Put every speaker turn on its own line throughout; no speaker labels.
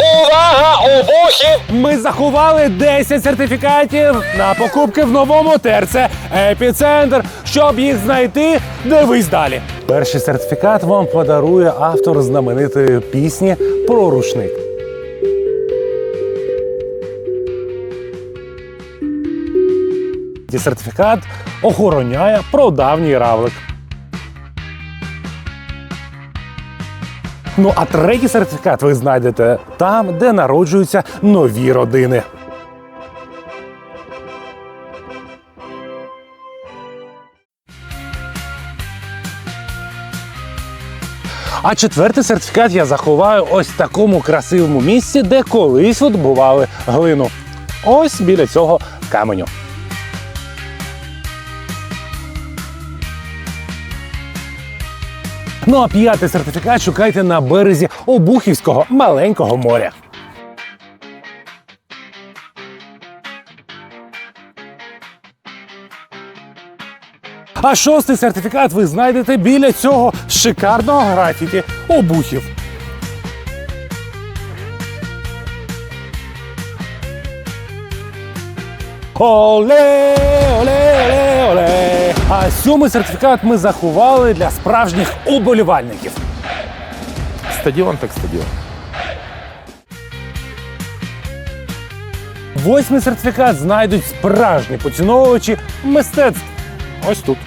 Увага! Обухи!
Ми заховали 10 сертифікатів на покупки в новому ТРЦ Епіцентр. Щоб їх знайти, дивись далі. Перший сертифікат вам подарує автор знаменитої пісні про рушник. Сертифікат охороняє пrodавній равлик. Ну а третій сертифікат ви знайдете там, де народжуються нові родини. А четвертий сертифікат я заховаю ось в такому красивому місці, де колись видобували глину. Ось біля цього каменю. Ну а п'ятий сертифікат шукайте на березі Обухівського маленького моря. А шостий сертифікат ви знайдете біля цього шикарного графіті обухів. Оле, оле, оле, оле. А сьомий сертифікат ми заховали для справжніх уболівальників.
Стадіон так стадіон.
Восьмий сертифікат знайдуть справжні поціновувачі мистецтв. Ось тут.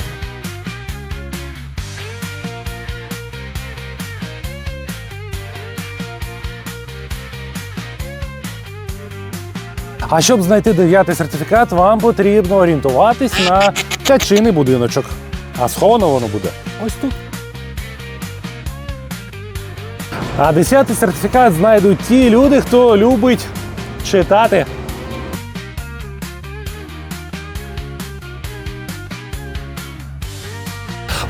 А щоб знайти дев'ятий сертифікат, вам потрібно орієнтуватись на качиний будиночок. А сховано воно буде ось тут. А десятий сертифікат знайдуть ті люди, хто любить читати.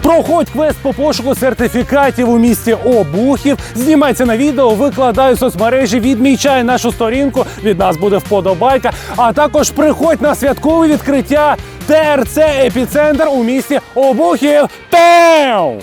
Проходь квест по пошуку сертифікатів у місті Обухів. Знімайся на відео, викладай у соцмережі, відмічай нашу сторінку. Від нас буде вподобайка. А також приходь на святкове відкриття ТРЦ Епіцентр у місті Обухів. Пеу!